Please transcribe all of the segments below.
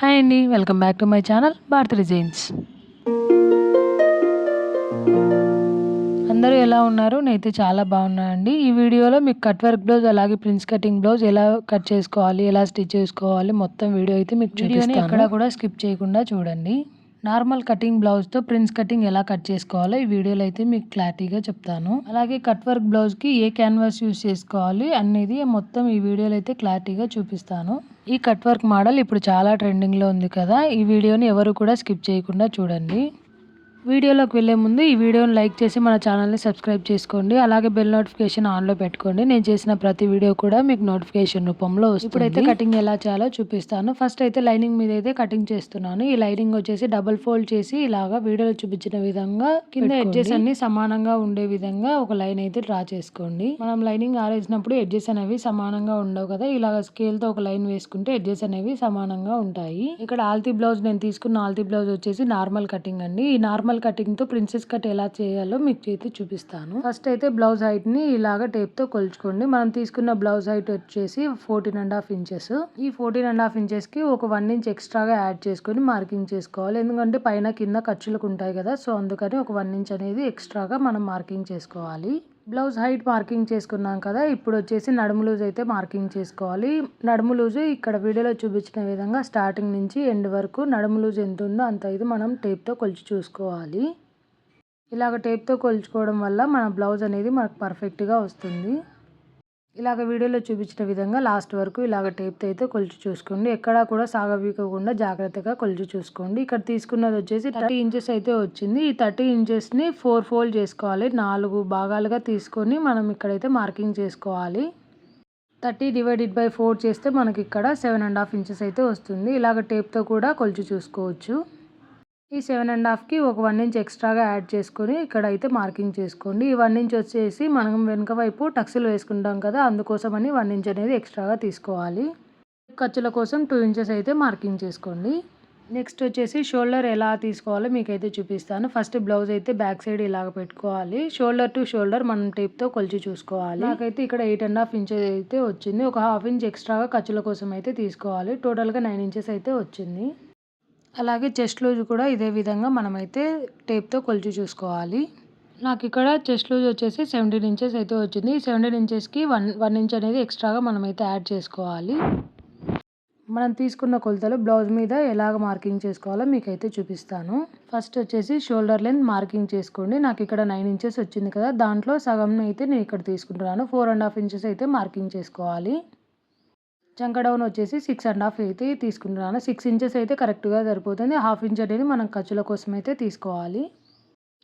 Hi అండి welcome back to my channel Bharathi designs అందరూ ఎలా ఉన్నారు? నేనైతే చాలా బాగున్నానండి ఈ వీడియోలో మీకు కట్ వర్క్ బ్లౌజ్ అలాగే ప్రిన్స్ కటింగ్ బ్లౌజ్ ఎలా కట్ చేసుకోవాలి ఎలా స్టిచ్ చేసుకోవాలి మొత్తం వీడియో అయితే మీకు చూపిస్తాను. ఎక్కడ కూడా స్కిప్ చేయకుండా చూడండి. నార్మల్ కటింగ్ బ్లౌజ్తో ప్రిన్స్ కటింగ్ ఎలా కట్ చేసుకోవాలో ఈ వీడియోలో అయితే మీకు క్లారిటీగా చెప్తాను. అలాగే కట్ వర్క్ బ్లౌజ్కి ఏ క్యాన్వాస్ యూస్ చేసుకోవాలి అనేది మొత్తం ఈ వీడియోలో అయితే క్లారిటీగా చూపిస్తాను. ఈ కట్ వర్క్ మోడల్ ఇప్పుడు చాలా ట్రెండింగ్లో ఉంది కదా ఈ వీడియోని ఎవరు కూడా స్కిప్ చేయకుండా చూడండి. వీడియోలోకి వెళ్ళే ముందు ఈ వీడియోని లైక్ చేసి మన ఛానల్ని సబ్స్క్రైబ్ చేసుకోండి. అలాగే బెల్ నోటిఫికేషన్ ఆన్లో పెట్టుకోండి. నేను చేసిన ప్రతి వీడియో కూడా మీకు నోటిఫికేషన్ రూపంలో వస్తుంది. ఇప్పుడైతే కటింగ్ ఎలా చేయాలో చూపిస్తాను. ఫస్ట్ అయితే లైనింగ్ మీద అయితే కటింగ్ చేస్తున్నాను. ఈ లైనింగ్ వచ్చేసి డబుల్ ఫోల్డ్ చేసి ఇలాగా వీడియోలో చూపించిన విధంగా కింద ఎడ్జెస్ అన్ని సమానంగా ఉండే విధంగా ఒక లైన్ అయితే డ్రా చేసుకోండి. మనం లైనింగ్ ఆరేసినప్పుడు ఎడ్జెస్ అనేవి సమానంగా ఉండవు కదా. ఇలాగ స్కేల్తో ఒక లైన్ వేసుకుంటే ఎడ్జెస్ అనేవి సమానంగా ఉంటాయి. ఇక్కడ ఆల్తీ బ్లౌజ్ నేను తీసుకున్న ఆల్తీ బ్లౌజ్ వచ్చేసి నార్మల్ కటింగ్ అండి. ఈ నార్మల్ కటింగ్తో ప్రిన్సెస్ కట్ ఎలా చేయాలో మీకు చేతి చూపిస్తాను. ఫస్ట్ అయితే బ్లౌజ్ హైట్ని ఇలాగ టేప్తో కొలుచుకోండి. మనం తీసుకున్న బ్లౌజ్ హైట్ వచ్చేసి ఫోర్టీన్ అండ్ హాఫ్ ఇంచెస్. ఈ ఫోర్టీన్ అండ్ హాఫ్ ఇంచెస్కి ఒక వన్ ఇంచ్ ఎక్స్ట్రాగా యాడ్ చేసుకొని మార్కింగ్ చేసుకోవాలి. ఎందుకంటే పైన కింద ఖర్చులకు ఉంటాయి కదా సో అందుకని ఒక వన్ ఇంచ్ అనేది ఎక్స్ట్రాగా మనం మార్కింగ్ చేసుకోవాలి. బ్లౌజ్ హైట్ మార్కింగ్ చేసుకున్నాం కదా ఇప్పుడు వచ్చేసి నడుము లూజ్ అయితే మార్కింగ్ చేసుకోవాలి. నడుము లూజ్ ఇక్కడ వీడియోలో చూపించిన విధంగా స్టార్టింగ్ నుంచి ఎండ్ వరకు నడుము లూజ్ ఎంత ఉందో అంత ఇది మనం టేప్తో కొలిచి చూసుకోవాలి. ఇలాగ టేప్తో కొలుచుకోవడం వల్ల మన బ్లౌజ్ అనేది మనకు పర్ఫెక్ట్గా వస్తుంది. ఇలాగ వీడియోలో చూపించిన విధంగా లాస్ట్ వరకు ఇలాగ టేప్తో అయితే కొలిచి చూసుకోండి. ఎక్కడా కూడా సాగవీకకుండా జాగ్రత్తగా కొలిచి చూసుకోండి. ఇక్కడ తీసుకున్నది వచ్చేసి థర్టీ ఇంచెస్ అయితే వచ్చింది. ఈ థర్టీ ఇంచెస్ని ఫోర్ ఫోల్డ్ చేసుకోవాలి. నాలుగు భాగాలుగా తీసుకొని మనం ఇక్కడైతే మార్కింగ్ చేసుకోవాలి. థర్టీ డివైడెడ్ బై ఫోర్ చేస్తే మనకి ఇక్కడ సెవెన్ అండ్ హాఫ్ ఇంచెస్ అయితే వస్తుంది. ఇలాగ టేప్తో కూడా కొలిచి చూసుకోవచ్చు. ఈ సెవెన్ అండ్ హాఫ్కి ఒక వన్ ఇంచ్ ఎక్స్ట్రాగా యాడ్ చేసుకొని ఇక్కడ అయితే మార్కింగ్ చేసుకోండి. ఈ వన్ ఇంచ్ వచ్చేసి మనం వెనుక వైపు టక్స్లు వేసుకుంటాం కదా అందుకోసమని వన్ ఇంచ్ అనేది ఎక్స్ట్రాగా తీసుకోవాలి. ఖర్చుల కోసం టూ ఇంచెస్ అయితే మార్కింగ్ చేసుకోండి. నెక్స్ట్ వచ్చేసి షోల్డర్ ఎలా తీసుకోవాలో మీకైతే చూపిస్తాను. ఫస్ట్ బ్లౌజ్ అయితే బ్యాక్ సైడ్ ఇలాగ పెట్టుకోవాలి. షోల్డర్ టు షోల్డర్ మనం టేప్తో కొలిచి చూసుకోవాలి. నాకైతే ఇక్కడ ఎయిట్ అండ్ హాఫ్ ఇంచెస్ అయితే వచ్చింది. ఒక హాఫ్ ఇంచ్ ఎక్స్ట్రాగా ఖర్చుల కోసం అయితే తీసుకోవాలి. టోటల్గా నైన్ ఇంచెస్ అయితే వచ్చింది. అలాగే చెస్ట్ లూజ్ కూడా ఇదే విధంగా మనమైతే టేప్తో కొలిచి చూసుకోవాలి. నాకు ఇక్కడ చెస్ట్ లూజ్ వచ్చేసి సెవెంటీన్ ఇంచెస్ అయితే వచ్చింది. ఈ సెవెంటీన్ ఇంచెస్కి వన్ వన్ ఇంచ్ అనేది ఎక్స్ట్రాగా మనమైతే యాడ్ చేసుకోవాలి. మనం తీసుకున్న కొలతలు బ్లౌజ్ మీద ఎలాగ మార్కింగ్ చేసుకోవాలో మీకైతే చూపిస్తాను. ఫస్ట్ వచ్చేసి షోల్డర్ లెంత్ మార్కింగ్ చేసుకోండి. నాకు ఇక్కడ నైన్ ఇంచెస్ వచ్చింది కదా దాంట్లో సగం అయితే నేను ఇక్కడ తీసుకుంటున్నాను. ఫోర్ అండ్ హాఫ్ ఇంచెస్ అయితే మార్కింగ్ చేసుకోవాలి. చంక డౌన్ వచ్చేసి సిక్స్ అండ్ హాఫ్ అయితే తీసుకుంటున్నాను. సిక్స్ ఇంచెస్ అయితే కరెక్ట్గా సరిపోతుంది. హాఫ్ ఇంచ్ అనేది మనం ఖర్చుల కోసం అయితే తీసుకోవాలి.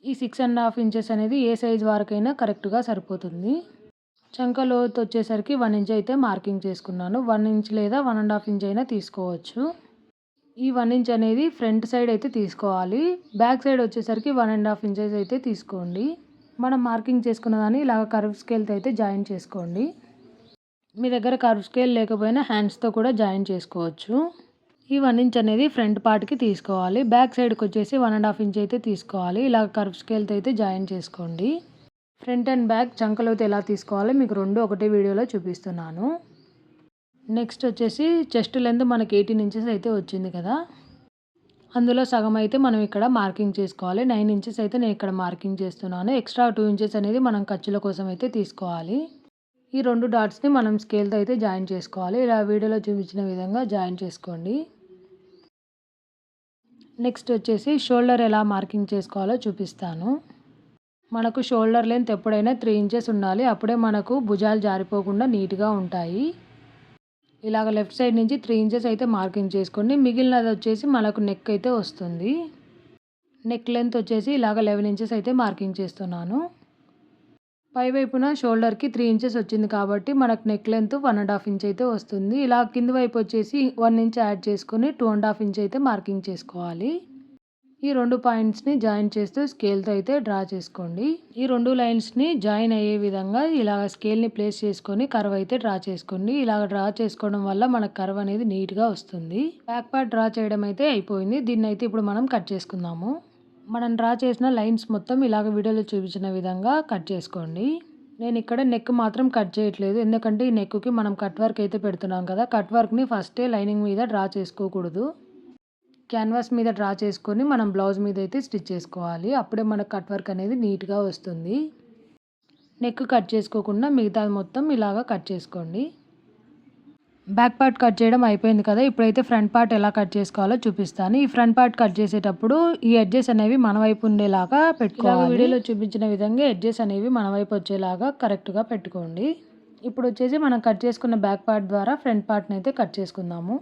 ఈ సిక్స్ అండ్ హాఫ్ ఇంచెస్ అనేది ఏ సైజ్ వరకైనా కరెక్ట్గా సరిపోతుంది. చంక లోతు వచ్చేసరికి వన్ ఇంచ్ అయితే మార్కింగ్ చేసుకున్నాను. వన్ ఇంచ్ లేదా వన్ అండ్ హాఫ్ ఇంచ్ అయినా తీసుకోవచ్చు. ఈ వన్ ఇంచ్ అనేది ఫ్రంట్ సైడ్ అయితే తీసుకోవాలి. బ్యాక్ సైడ్ వచ్చేసరికి వన్ అండ్ హాఫ్ ఇంచెస్ అయితే తీసుకోండి. మనం మార్కింగ్ చేసుకున్న దాన్ని ఇలాగ కర్వ్ స్కేల్తో అయితే జాయిన్ చేసుకోండి. మీ దగ్గర కర్వ్ స్కేల్ లేకపోయినా హ్యాండ్స్తో కూడా జాయిన్ చేసుకోవచ్చు. ఈ వన్ ఇంచ్ అనేది ఫ్రంట్ పార్ట్కి తీసుకోవాలి. బ్యాక్ సైడ్కి వచ్చేసి వన్ అండ్ హాఫ్ ఇంచ్ అయితే తీసుకోవాలి. ఇలా కర్వ్ స్కేల్తో అయితే జాయిన్ చేసుకోండి. ఫ్రంట్ అండ్ బ్యాక్ చంకలోతో ఎలా తీసుకోవాలో మీకు రెండు ఒకటే వీడియోలో చూపిస్తున్నాను. నెక్స్ట్ వచ్చేసి చెస్ట్ లెంత్ మనకి ఎయిటీన్ ఇంచెస్ అయితే వచ్చింది కదా. అందులో సగం అయితే మనం ఇక్కడ మార్కింగ్ చేసుకోవాలి. నైన్ ఇంచెస్ అయితే నేను ఇక్కడ మార్కింగ్ చేస్తున్నాను. ఎక్స్ట్రా టూ ఇంచెస్ అనేది మనం ఖర్చుల కోసం అయితే తీసుకోవాలి. ఈ రెండు డాట్స్ని మనం స్కేల్తో అయితే జాయిన్ చేసుకోవాలి. ఇలా వీడియోలో చూపించిన విధంగా జాయిన్ చేసుకోండి. నెక్స్ట్ వచ్చేసి షోల్డర్ ఎలా మార్కింగ్ చేసుకోవాలో చూపిస్తాను. మనకు షోల్డర్ లెంత్ ఎప్పుడైనా త్రీ ఇంచెస్ ఉండాలి. అప్పుడే మనకు భుజాలు జారిపోకుండా నీట్గా ఉంటాయి. ఇలాగ లెఫ్ట్ సైడ్ నుంచి త్రీ ఇంచెస్ అయితే మార్కింగ్ చేసుకోండి. మిగిలినది వచ్చేసి మనకు నెక్ అయితే వస్తుంది. నెక్ లెంత్ వచ్చేసి ఇలాగ లెవెన్ ఇంచెస్ అయితే మార్కింగ్ చేస్తున్నాను. పై వైపున షోల్డర్కి త్రీ ఇంచెస్ వచ్చింది కాబట్టి మనకు neck length one and half inch అయితే వస్తుంది. ఇలా కింది వైపు వచ్చేసి వన్ ఇంచ్ యాడ్ చేసుకొని టూ అండ్ హాఫ్ ఇంచ్ అయితే మార్కింగ్ చేసుకోవాలి. ఈ రెండు పాయింట్స్ని జాయిన్ చేస్తూ స్కేల్తో అయితే డ్రా చేసుకోండి. ఈ రెండు లైన్స్ని జాయిన్ అయ్యే విధంగా ఇలాగ స్కేల్ని ప్లేస్ చేసుకొని కర్వ్ అయితే డ్రా చేసుకోండి. ఇలాగ డ్రా చేసుకోవడం వల్ల మనకు కర్వ్ అనేది నీట్గా వస్తుంది. బ్యాక్ పార్ట్ డ్రా చేయడం అయితే అయిపోయింది. దీన్ని అయితే ఇప్పుడు మనం కట్ చేసుకుందాము. మనం డ్రా చేసిన లైన్స్ మొత్తం ఇలాగ వీడియోలో చూపించిన విధంగా కట్ చేసుకోండి. నేను ఇక్కడ నెక్ మాత్రం కట్ చేయట్లేదు. ఎందుకంటే ఈ నెక్కి మనం కట్ వర్క్ అయితే పెడుతున్నాం కదా. కట్ వర్క్ని ఫస్టే లైనింగ్ మీద డ్రా చేసుకోకూడదు. క్యాన్వాస్ మీద డ్రా చేసుకొని మనం బ్లౌజ్ మీద అయితే స్టిచ్ చేసుకోవాలి. అప్పుడే మన కట్ వర్క్ అనేది నీట్గా వస్తుంది. నెక్ కట్ చేసుకోకుండా మిగతాది మొత్తం ఇలాగా కట్ చేసుకోండి. బ్యాక్ పార్ట్ కట్ చేయడం అయిపోయింది కదా ఇప్పుడైతే ఫ్రంట్ పార్ట్ ఎలా కట్ చేసుకోవాలో చూపిస్తాను. ఈ ఫ్రంట్ పార్ట్ కట్ చేసేటప్పుడు ఈ ఎడ్జెస్ అనేవి మన వైపు ఉండేలాగా పెట్టుకోవాలి. వీడియోలో చూపించిన విధంగా ఎడ్జెస్ అనేవి మన వైపు వచ్చేలాగా కరెక్ట్గా పెట్టుకోండి. ఇప్పుడు వచ్చేసి మనం కట్ చేసుకున్న బ్యాక్ పార్ట్ ద్వారా ఫ్రంట్ పార్ట్ని అయితే కట్ చేసుకుందాము.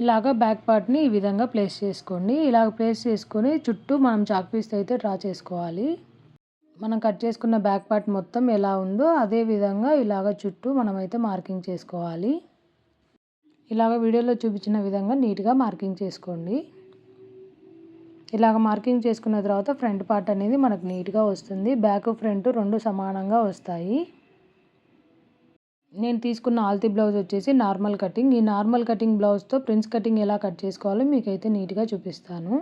ఇలాగ బ్యాక్ పార్ట్ని ఈ విధంగా ప్లేస్ చేసుకోండి. ఇలాగ ప్లేస్ చేసుకొని చుట్టూ మనం చాక్ పీస్తో అయితే డ్రా చేసుకోవాలి. మనం కట్ చేసుకున్న బ్యాక్ పార్ట్ మొత్తం ఎలా ఉందో అదే విధంగా ఇలాగ చుట్టూ మనమైతే మార్కింగ్ చేసుకోవాలి. ఇలాగ వీడియోలో చూపించిన విధంగా నీట్గా మార్కింగ్ చేసుకోండి. ఇలాగ మార్కింగ్ చేసుకున్న తర్వాత ఫ్రంట్ పార్ట్ అనేది మనకు నీట్గా వస్తుంది. బ్యాక్ ఫ్రంట్ రెండు సమానంగా వస్తాయి. నేను తీసుకున్న ఆల్తీ బ్లౌజ్ వచ్చేసి నార్మల్ కటింగ్. ఈ నార్మల్ కటింగ్ బ్లౌజ్తో ప్రిన్స్ కటింగ్ ఎలా కట్ చేసుకోవాలో మీకైతే నీట్గా చూపిస్తాను.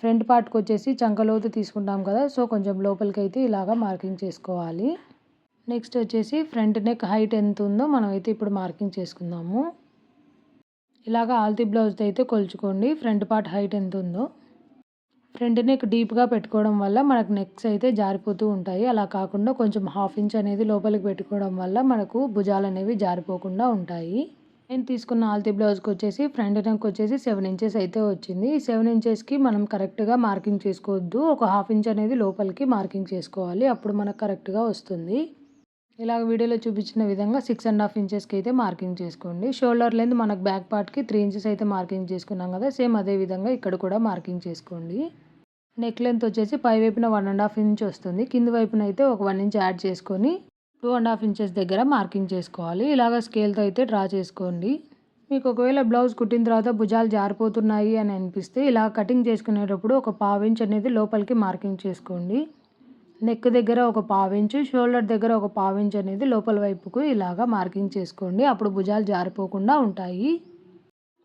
ఫ్రంట్ పార్ట్కి వచ్చేసి చంకలోతు తీసుకుంటాం కదా సో కొంచెం లోపలికి అయితే ఇలాగా మార్కింగ్ చేసుకోవాలి. నెక్స్ట్ వచ్చేసి ఫ్రంట్ నెక్ హైట్ ఎంత ఉందో మనమైతే ఇప్పుడు మార్కింగ్ చేసుకుందాము. ఇలాగ ఆల్తీ బ్లౌజ్తో అయితే కొలుచుకోండి ఫ్రంట్ పార్ట్ హైట్ ఎంత ఉందో. ఫ్రంట్ నెక్ డీప్గా పెట్టుకోవడం వల్ల మనకు నెక్స్ అయితే జారిపోతూ ఉంటాయి. అలా కాకుండా కొంచెం హాఫ్ ఇంచ్ అనేది లోపలికి పెట్టుకోవడం వల్ల మనకు భుజాలు అనేవి జారిపోకుండా ఉంటాయి. నేను తీసుకున్న ఆల్తీ బ్లౌజ్కి వచ్చేసి ఫ్రంట్ నెక్ వచ్చేసి సెవెన్ ఇంచెస్ అయితే వచ్చింది. ఈ సెవెన్ ఇంచెస్కి మనం కరెక్ట్గా మార్కింగ్ చేసుకోవద్దు. ఒక హాఫ్ ఇంచ్ అనేది లోపలికి మార్కింగ్ చేసుకోవాలి. అప్పుడు మనకు కరెక్ట్గా వస్తుంది. ఇలాగ వీడియోలో చూపించిన విధంగా సిక్స్ అండ్ హాఫ్ ఇంచెస్కి అయితే మార్కింగ్ చేసుకోండి. షోల్డర్ లెంత్ మనకు బ్యాక్ పార్ట్కి త్రీ ఇంచెస్ అయితే మార్కింగ్ చేసుకున్నాం కదా సేమ్ అదే విధంగా ఇక్కడ కూడా మార్కింగ్ చేసుకోండి. నెక్ లెంత్ వచ్చేసి పై వైపున వన్ అండ్ హాఫ్ ఇంచ్ వస్తుంది. కింది వైపున అయితే ఒక వన్ ఇంచ్ యాడ్ చేసుకొని టూ అండ్ హాఫ్ ఇంచెస్ దగ్గర మార్కింగ్ చేసుకోవాలి. ఇలాగ స్కేల్తో అయితే డ్రా చేసుకోండి. మీకు ఒకవేళ బ్లౌజ్ కుట్టిన తర్వాత భుజాలు జారిపోతున్నాయి అని అనిపిస్తే ఇలా కటింగ్ చేసుకునేటప్పుడు ఒక పావించ్ అనేది లోపలికి మార్కింగ్ చేసుకోండి. నెక్ దగ్గర ఒక పావించు షోల్డర్ దగ్గర ఒక పావించ్ అనేది లోపల వైపుకు ఇలాగా మార్కింగ్ చేసుకోండి. అప్పుడు భుజాలు జారిపోకుండా ఉంటాయి.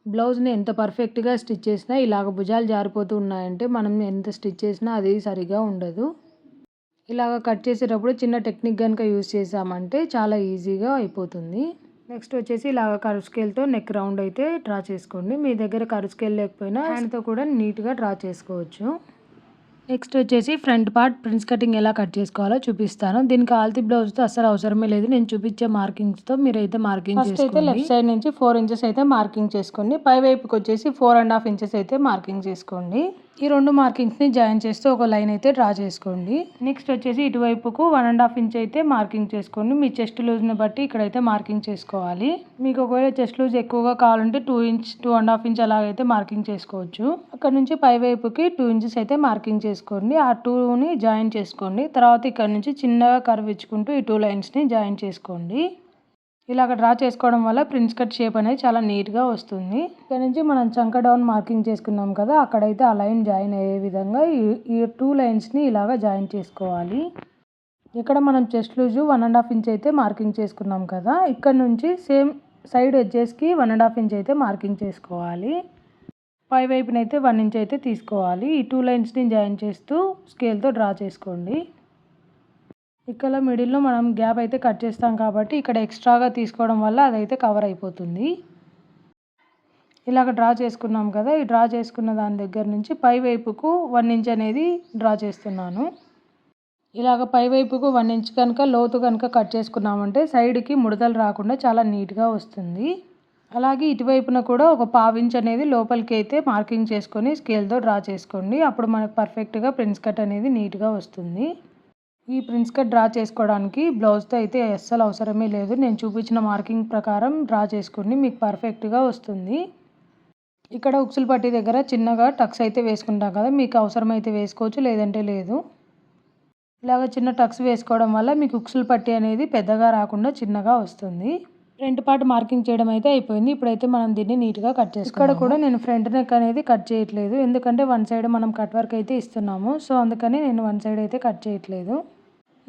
బ్లౌజ్ని ఎంత పర్ఫెక్ట్గా స్టిచ్ చేసినా ఇలాగ భుజాలు జారిపోతూ ఉన్నాయంటే మనం ఎంత స్టిచ్ చేసినా అది సరిగా ఉండదు. ఇలాగ కట్ చేసేటప్పుడు చిన్న టెక్నిక్ కనుక యూస్ చేసామంటే చాలా ఈజీగా అయిపోతుంది. నెక్స్ట్ వచ్చేసి ఇలాగ కరు స్కేల్తో నెక్ రౌండ్ అయితే డ్రా చేసుకోండి. మీ దగ్గర కరు స్కేల్ లేకపోయినా హ్యాండ్తో కూడా నీట్గా డ్రా చేసుకోవచ్చు. నెక్స్ట్ వచ్చేసి ఫ్రంట్ పార్ట్ ప్రిన్స్ కటింగ్ ఎలా కట్ చేసుకోవాలో చూపిస్తాను. దీనికి ఆల్తీ బ్లౌజ్తో అసలు అవసరమే లేదు. నేను చూపించే మార్కింగ్స్తో మీరైతే మార్కింగ్ ఫస్ట్ అయితే లెఫ్ట్ సైడ్ నుంచి ఫోర్ ఇంచెస్ అయితే మార్కింగ్ చేసుకోండి. పై వైపుకి వచ్చేసి ఫోర్ అండ్ హాఫ్ ఇంచెస్ అయితే మార్కింగ్ చేసుకోండి. ఈ రెండు మార్కింగ్స్ని జాయిన్ చేస్తూ ఒక లైన్ అయితే డ్రా చేసుకోండి. నెక్స్ట్ వచ్చేసి ఇటువైపుకు వన్ అండ్ హాఫ్ ఇంచ్ అయితే మార్కింగ్ చేసుకోండి. మీ చెస్ట్ లూజ్ని బట్టి ఇక్కడైతే మార్కింగ్ చేసుకోవాలి. మీకు ఒకవేళ చెస్ట్ లూజ్ ఎక్కువగా కావాలంటే two inch two and half inch అలాగైతే మార్కింగ్ చేసుకోవచ్చు. అక్కడ నుంచి పై వైపుకి టూ ఇంచెస్ అయితే మార్కింగ్ చేసుకోండి. ఆ టూని జాయిన్ చేసుకోండి. తర్వాత ఇక్కడ నుంచి చిన్నగా కర్వ్ ఇచ్చుకుంటూ ఈ టూ లైన్స్ని జాయిన్ చేసుకోండి. ఇలాగ డ్రా చేసుకోవడం వల్ల ప్రిన్స్ కట్ షేప్ అనేది చాలా నీట్గా వస్తుంది. ఇక్కడ నుంచి మనం చంక డౌన్ మార్కింగ్ చేసుకున్నాం కదా అక్కడైతే ఆ లైన్ జాయిన్ అయ్యే విధంగా ఈ ఈ టూ లైన్స్ని ఇలాగ జాయిన్ చేసుకోవాలి. ఇక్కడ మనం chest loose one and half inch అయితే మార్కింగ్ చేసుకున్నాం కదా ఇక్కడ నుంచి సేమ్ సైడ్ ఎడ్జెస్కి వన్ అండ్ హాఫ్ ఇంచ్ అయితే మార్కింగ్ చేసుకోవాలి. పై వైపునైతే వన్ ఇంచ్ అయితే తీసుకోవాలి. ఈ టూ లైన్స్ని జాయిన్ చేస్తూ స్కేల్తో డ్రా చేసుకోండి. ఇక్కడ మిడిల్లో మనం గ్యాప్ అయితే కట్ చేస్తాం కాబట్టి ఇక్కడ ఎక్స్ట్రాగా తీసుకోవడం వల్ల అదైతే కవర్ అయిపోతుంది. ఇలాగ డ్రా చేసుకున్నాం కదా ఈ డ్రా చేసుకున్న దాని దగ్గర నుంచి పై వైపుకు వన్ ఇంచ్ అనేది డ్రా చేస్తున్నాను. ఇలాగ పై వైపుకు వన్ ఇంచ్ కనుక లోతు కనుక కట్ చేసుకున్నామంటే సైడ్కి ముడతలు రాకుండా చాలా నీట్గా వస్తుంది. అలాగే ఇటువైపున కూడా ఒక పావించ్ అనేది లోపలికి అయితే మార్కింగ్ చేసుకొని స్కేల్తో డ్రా చేసుకోండి. అప్పుడు మనకు పర్ఫెక్ట్గా ప్రిన్స్ కట్ అనేది నీట్గా వస్తుంది. ఈ ప్రిన్స్ కట్ డ్రా చేసుకోవడానికి బ్లౌజ్తో అయితే అస్సలు అవసరమే లేదు. నేను చూపించిన మార్కింగ్ ప్రకారం డ్రా చేసుకోండి మీకు పర్ఫెక్ట్గా వస్తుంది. ఇక్కడ ఉక్సులు పట్టి దగ్గర చిన్నగా టక్స్ అయితే వేసుకుంటాం కదా మీకు అవసరమైతే వేసుకోవచ్చు లేదంటే లేదు. ఇలాగ చిన్న టక్స్ వేసుకోవడం వల్ల మీకు ఉక్సులు పట్టి అనేది పెద్దగా రాకుండా చిన్నగా వస్తుంది. ఫ్రంట్ పార్ట్ మార్కింగ్ చేయడం అయితే అయిపోయింది. ఇప్పుడైతే మనం దీన్ని నీట్గా కట్ చేసి ఇక్కడ కూడా నేను ఫ్రంట్ నెక్ అనేది కట్ చేయట్లేదు. ఎందుకంటే వన్ సైడ్ మనం కట్ వర్క్ అయితే ఇస్తున్నాము. సో అందుకని నేను వన్ సైడ్ అయితే కట్ చేయట్లేదు.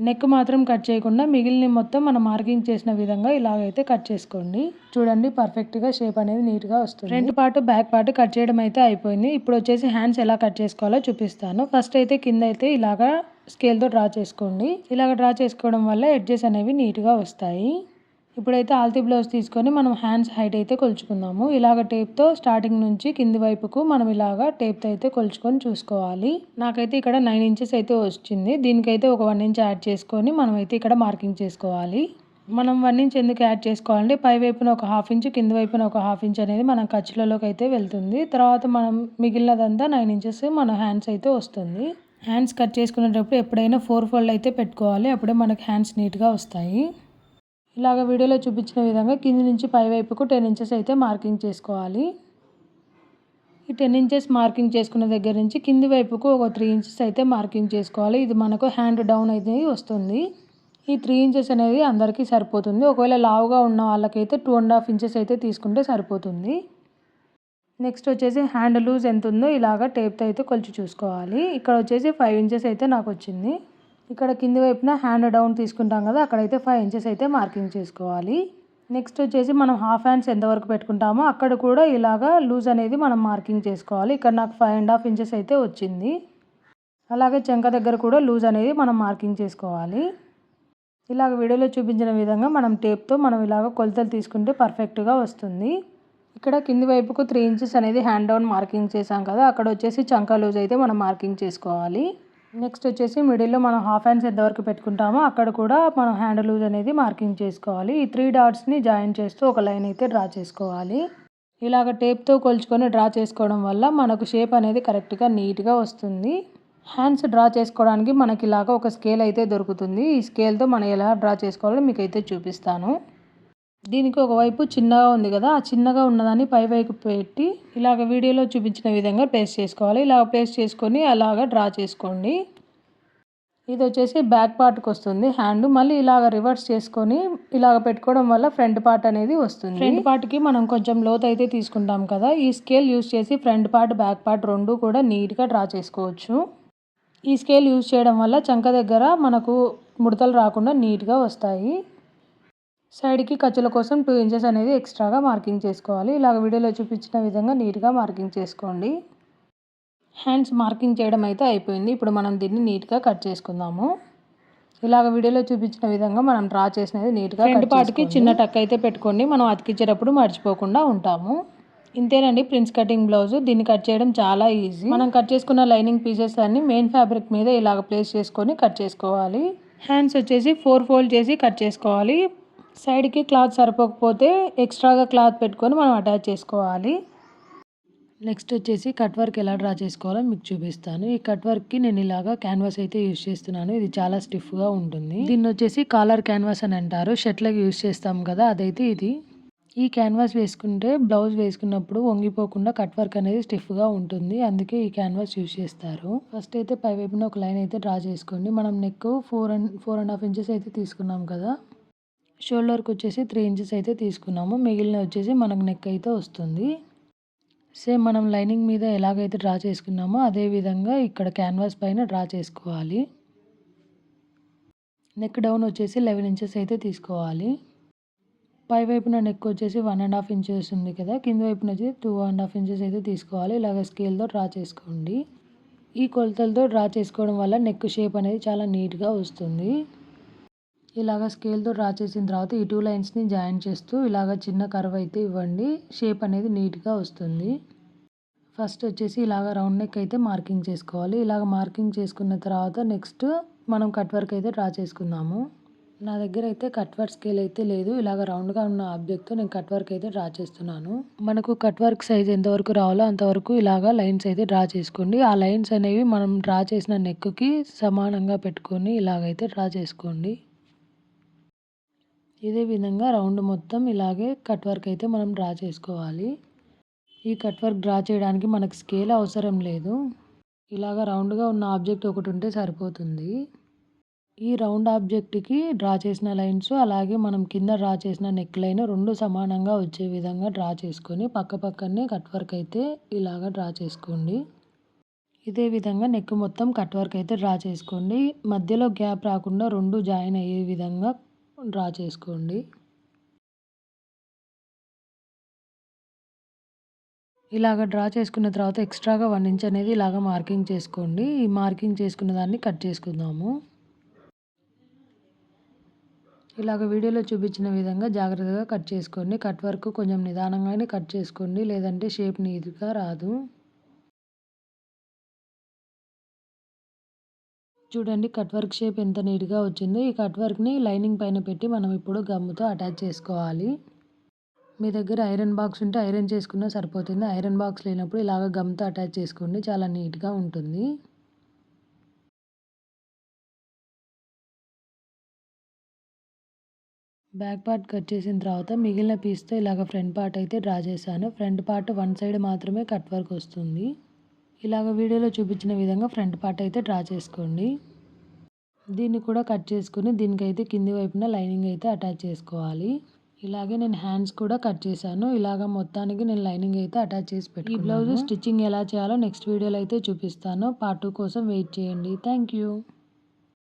నెక్ మాత్రం కట్ చేయకుండా మిగిలిన మొత్తం మనం మార్కింగ్ చేసిన విధంగా ఇలాగైతే కట్ చేసుకోండి. చూడండి పర్ఫెక్ట్గా షేప్ అనేది నీట్గా వస్తుంది. Front part back part cut చేయడం అయితే అయిపోయింది. ఇప్పుడు వచ్చేసి హ్యాండ్స్ ఎలా కట్ చేసుకోవాలో చూపిస్తాను. ఫస్ట్ అయితే కింద అయితే ఇలాగా స్కేల్తో డ్రా చేసుకోండి. ఇలాగ డ్రా చేసుకోవడం వల్ల ఎడ్జెస్ అనేవి నీట్గా వస్తాయి. ఇప్పుడైతే ఆల్తీ బ్లౌజ్ తీసుకొని మనం హ్యాండ్స్ హైట్ అయితే కొలుచుకుందాము. ఇలాగ టేప్తో స్టార్టింగ్ నుంచి కింది వైపుకు మనం ఇలాగ టేప్తో అయితే కొలుచుకొని చూసుకోవాలి. నాకైతే ఇక్కడ నైన్ ఇంచెస్ అయితే వచ్చింది. దీనికైతే ఒక వన్ ఇంచ్ యాడ్ చేసుకొని మనం అయితే ఇక్కడ మార్కింగ్ చేసుకోవాలి. మనం వన్ ఇంచ్ ఎందుకు యాడ్ చేసుకోవాలంటే పై వైపున ఒక హాఫ్ ఇంచ్ కింది వైపున ఒక హాఫ్ ఇంచ్ అనేది మనం ఖర్చులలోకి అయితే వెళ్తుంది. తర్వాత మనం మిగిలినదంతా నైన్ ఇంచెస్ మన హ్యాండ్స్ అయితే వస్తుంది. హ్యాండ్స్ కట్ చేసుకునేటప్పుడు ఎప్పుడైనా ఫోర్ ఫోల్డ్ అయితే పెట్టుకోవాలి. అప్పుడే మనకి హ్యాండ్స్ నీట్గా వస్తాయి. ఇలాగ వీడియోలో చూపించిన విధంగా కింది నుంచి పై వైపుకు టెన్ ఇంచెస్ అయితే మార్కింగ్ చేసుకోవాలి. ఈ టెన్ ఇంచెస్ మార్కింగ్ చేసుకున్న దగ్గర నుంచి కింది వైపుకు ఒక త్రీ ఇంచెస్ అయితే మార్కింగ్ చేసుకోవాలి. ఇది మనకు హ్యాండ్ డౌన్ అయితే వస్తుంది. ఈ త్రీ ఇంచెస్ అనేది అందరికీ సరిపోతుంది. ఒకవేళ లావుగా ఉన్న వాళ్ళకైతే టూ అండ్ హాఫ్ ఇంచెస్ అయితే తీసుకుంటే సరిపోతుంది. నెక్స్ట్ వచ్చేసి హ్యాండ్ లూజ్ ఎంత ఉందో ఇలాగ టేప్తో అయితే కొలిచి చూసుకోవాలి. ఇక్కడ వచ్చేసి ఫైవ్ ఇంచెస్ అయితే నాకు వచ్చింది. ఇక్కడ కింది వైపున హ్యాండ్ డౌన్ తీసుకుంటాం కదా అక్కడైతే ఫైవ్ ఇంచెస్ అయితే మార్కింగ్ చేసుకోవాలి. నెక్స్ట్ వచ్చేసి మనం హాఫ్ హ్యాండ్స్ ఎంతవరకు పెట్టుకుంటామో అక్కడ కూడా ఇలాగా లూజ్ అనేది మనం మార్కింగ్ చేసుకోవాలి. ఇక్కడ నాకు ఫైవ్ అండ్ హాఫ్ ఇంచెస్ అయితే వచ్చింది. అలాగే చెంక దగ్గర కూడా లూజ్ అనేది మనం మార్కింగ్ చేసుకోవాలి. ఇలాగ వీడియోలో చూపించిన విధంగా మనం టేప్తో మనం ఇలాగ కొలతలు తీసుకుంటే పర్ఫెక్ట్గా వస్తుంది. ఇక్కడ కింది వైపుకు త్రీ ఇంచెస్ అనేది హ్యాండ్ డౌన్ మార్కింగ్ చేసాం కదా అక్కడ వచ్చేసి చంకా లూజ్ అయితే మనం మార్కింగ్ చేసుకోవాలి. నెక్స్ట్ వచ్చేసి మిడిల్లో మనం హాఫ్ హ్యాండ్స్ ఎంతవరకు పెట్టుకుంటామో అక్కడ కూడా మనం హ్యాండ్ లూజ్ అనేది మార్కింగ్ చేసుకోవాలి. ఈ త్రీ డాట్స్ని జాయిన్ చేస్తూ ఒక లైన్ అయితే డ్రా చేసుకోవాలి. ఇలాగ టేప్తో కొలుచుకొని డ్రా చేసుకోవడం వల్ల మనకు షేప్ అనేది కరెక్ట్గా నీట్గా వస్తుంది. హ్యాండ్స్ డ్రా చేసుకోవడానికి మనకి ఇలాగ ఒక స్కేల్ అయితే దొరుకుతుంది. ఈ స్కేల్తో మనం ఎలా డ్రా చేసుకోవాలో మీకు అయితే చూపిస్తాను. దీనికి ఒకవైపు చిన్నగా ఉంది కదా ఆ చిన్నగా ఉన్నదాన్ని పై వైపు పెట్టి ఇలాగ వీడియోలో చూపించిన విధంగా ప్లేస్ చేసుకోవాలి. ఇలాగ ప్లేస్ చేసుకొని అలాగ డ్రా చేసుకోండి. ఇది వచ్చేసి బ్యాక్ పార్ట్కి వస్తుంది హ్యాండ్. మళ్ళీ ఇలాగ రివర్స్ చేసుకొని ఇలాగ పెట్టుకోవడం వల్ల ఫ్రంట్ పార్ట్ అనేది వస్తుంది. ఫ్రంట్ పార్ట్కి మనం కొంచెం లోత్ అయితే తీసుకుంటాం కదా ఈ స్కేల్ యూస్ చేసి ఫ్రంట్ పార్ట్ బ్యాక్ పార్ట్ రెండు కూడా నీట్గా డ్రా చేసుకోవచ్చు. ఈ స్కేల్ యూస్ చేయడం వల్ల చంక దగ్గర మనకు ముడతలు రాకుండా నీట్గా వస్తాయి. సైడ్కి ఖర్చుల కోసం టూ ఇంచెస్ అనేది ఎక్స్ట్రాగా మార్కింగ్ చేసుకోవాలి. ఇలాగ వీడియోలో చూపించిన విధంగా నీట్గా మార్కింగ్ చేసుకోండి. హ్యాండ్స్ మార్కింగ్ చేయడం అయితే అయిపోయింది. ఇప్పుడు మనం దీన్ని నీట్గా కట్ చేసుకుందాము. ఇలాగ వీడియోలో చూపించిన విధంగా మనం డ్రా చేసినది నీట్గా ఫ్రంట్ పార్ట్కి చిన్న టక్ అయితే పెట్టుకోండి. మనం అతికించేటప్పుడు మర్చిపోకుండా ఉంటాము. ఇంతేనండి ప్రిన్స్ కటింగ్ బ్లౌజ్. దీన్ని కట్ చేయడం చాలా ఈజీ. మనం కట్ చేసుకున్న లైనింగ్ పీసెస్ అన్ని మెయిన్ ఫ్యాబ్రిక్ మీద ఇలాగ ప్లేస్ చేసుకొని కట్ చేసుకోవాలి. హ్యాండ్స్ వచ్చేసి ఫోర్ ఫోల్డ్ చేసి కట్ చేసుకోవాలి. సైడ్కి క్లాత్ సరిపోకపోతే ఎక్స్ట్రాగా క్లాత్ పెట్టుకొని మనం అటాచ్ చేసుకోవాలి. నెక్స్ట్ వచ్చేసి కట్ వర్క్ ఎలా డ్రా చేసుకోవాలో మీకు చూపిస్తాను. ఈ కట్ వర్క్కి నేను ఇలాగా క్యాన్వాస్ అయితే యూజ్ చేస్తున్నాను. ఇది చాలా స్టిఫ్గా ఉంటుంది. దీన్ని వచ్చేసి కాలర్ క్యాన్వాస్ అని అంటారు. షర్ట్లకి యూజ్ చేస్తాం కదా అదైతే ఇది. ఈ క్యాన్వాస్ వేసుకుంటే బ్లౌజ్ వేసుకున్నప్పుడు వంగిపోకుండా కట్ వర్క్ అనేది స్టిఫ్గా ఉంటుంది. అందుకే ఈ క్యాన్వాస్ యూజ్ చేస్తారు. ఫస్ట్ అయితే పై వైపున ఒక లైన్ అయితే డ్రా చేసుకోండి. మనం neck four and four and half inches అయితే తీసుకున్నాం కదా. షోల్డర్కి వచ్చేసి త్రీ ఇంచెస్ అయితే తీసుకున్నాము. మిగిలిన వచ్చేసి మనకు నెక్ అయితే వస్తుంది. సేమ్ మనం లైనింగ్ మీద ఎలాగైతే డ్రా చేసుకున్నామో అదే విధంగా ఇక్కడ క్యాన్వాస్ పైన డ్రా చేసుకోవాలి. నెక్ డౌన్ వచ్చేసి లెవెన్ ఇంచెస్ అయితే తీసుకోవాలి. పై వైపున నెక్ వచ్చేసి వన్ అండ్ హాఫ్ ఇంచెస్ ఉంది కదా కింద వైపున వచ్చి టూ అండ్ హాఫ్ ఇంచెస్ అయితే తీసుకోవాలి. ఇలాగ స్కేల్తో డ్రా చేసుకోండి. ఈ కొలతలతో డ్రా చేసుకోవడం వల్ల నెక్ షేప్ అనేది చాలా నీట్గా వస్తుంది. ఇలాగ స్కేల్తో డ్రా చేసిన తర్వాత ఈ టూ లైన్స్ని జాయిన్ చేస్తూ ఇలాగ చిన్న కర్వ్ అయితే ఇవ్వండి. షేప్ అనేది నీట్గా వస్తుంది. ఫస్ట్ వచ్చేసి ఇలాగ రౌండ్ నెక్ అయితే మార్కింగ్ చేసుకోవాలి. ఇలాగ మార్కింగ్ చేసుకున్న తర్వాత నెక్స్ట్ మనం కట్ వర్క్ అయితే డ్రా చేసుకుందాము. నా దగ్గర అయితే కట్ వర్క్ స్కేల్ అయితే లేదు. ఇలాగ రౌండ్గా ఉన్న ఆబ్జెక్ట్తో నేను కట్ వర్క్ అయితే డ్రా చేస్తున్నాను. మనకు కట్ వర్క్ సైజ్ ఎంతవరకు రావాలో అంతవరకు ఇలాగ లైన్స్ అయితే డ్రా చేసుకోండి. ఆ లైన్స్ అనేవి మనం డ్రా చేసిన నెక్కి సమానంగా పెట్టుకొని ఇలాగైతే డ్రా చేసుకోండి. ఇదే విధంగా రౌండ్ మొత్తం ఇలాగే కట్ వర్క్ అయితే మనం డ్రా చేసుకోవాలి. ఈ కట్ వర్క్ డ్రా చేయడానికి మనకు స్కేల్ అవసరం లేదు. ఇలాగ రౌండ్గా ఉన్న ఆబ్జెక్ట్ ఒకటి ఉంటే సరిపోతుంది. ఈ రౌండ్ ఆబ్జెక్ట్కి డ్రా చేసిన లైన్స్ అలాగే మనం కింద డ్రా చేసిన నెక్ లైన్ రెండు సమానంగా వచ్చే విధంగా డ్రా చేసుకొని పక్క పక్కనే కట్ వర్క్ అయితే ఇలాగ డ్రా చేసుకోండి. ఇదే విధంగా నెక్ మొత్తం కట్ వర్క్ అయితే డ్రా చేసుకోండి. మధ్యలో గ్యాప్ రాకుండా రెండు జాయిన్ అయ్యే విధంగా డ్రా చేసుకోండి. ఇలాగ డ్రా చేసుకున్న తర్వాత ఎక్స్ట్రాగా వన్ ఇంచ్ అనేది ఇలాగ మార్కింగ్ చేసుకోండి. ఈ మార్కింగ్ చేసుకున్న దాన్ని కట్ చేసుకుందాము. ఇలాగ వీడియోలో చూపించిన విధంగా జాగ్రత్తగా కట్ చేసుకోండి. కట్ వర్క్ కొంచెం నిదానంగానే కట్ చేసుకోండి. లేదంటే షేప్ నీట్గా రాదు. చూడండి కట్ వర్క్ షేప్ ఎంత నీట్గా వచ్చిందో. ఈ కట్ వర్క్ని లైనింగ్ పైన పెట్టి మనం ఇప్పుడు గమ్ముతో అటాచ్ చేసుకోవాలి. మీ దగ్గర ఐరన్ బాక్స్ ఉంటే ఐరన్ చేసుకున్నా సరిపోతుంది. ఐరన్ బాక్స్ లేనప్పుడు ఇలాగ గమ్తో అటాచ్ చేసుకోండి. చాలా నీట్గా ఉంటుంది. బ్యాక్ పార్ట్ కట్ చేసిన తర్వాత మిగిలిన పీస్తో ఇలాగ ఫ్రంట్ పార్ట్ అయితే డ్రా చేశాను. ఫ్రంట్ పార్ట్ వన్ సైడ్ మాత్రమే కట్ వర్క్ వస్తుంది. ఇలాగ వీడియోలో చూపించిన విధంగా ఫ్రంట్ పార్ట్ అయితే డ్రా చేసుకోండి. దీన్ని కూడా కట్ చేసుకుని దీనికైతే కింది వైపున లైనింగ్ అయితే అటాచ్ చేసుకోవాలి. ఇలాగే నేను హ్యాండ్స్ కూడా కట్ చేశాను. ఇలాగ మొత్తానికి నేను లైనింగ్ అయితే అటాచ్ చేసి పెట్టి ఈ బ్లౌజ్ స్టిచ్చింగ్ ఎలా చేయాలో నెక్స్ట్ వీడియోలో అయితే చూపిస్తాను. పార్ట్ టూ కోసం వెయిట్ చేయండి. Thank you.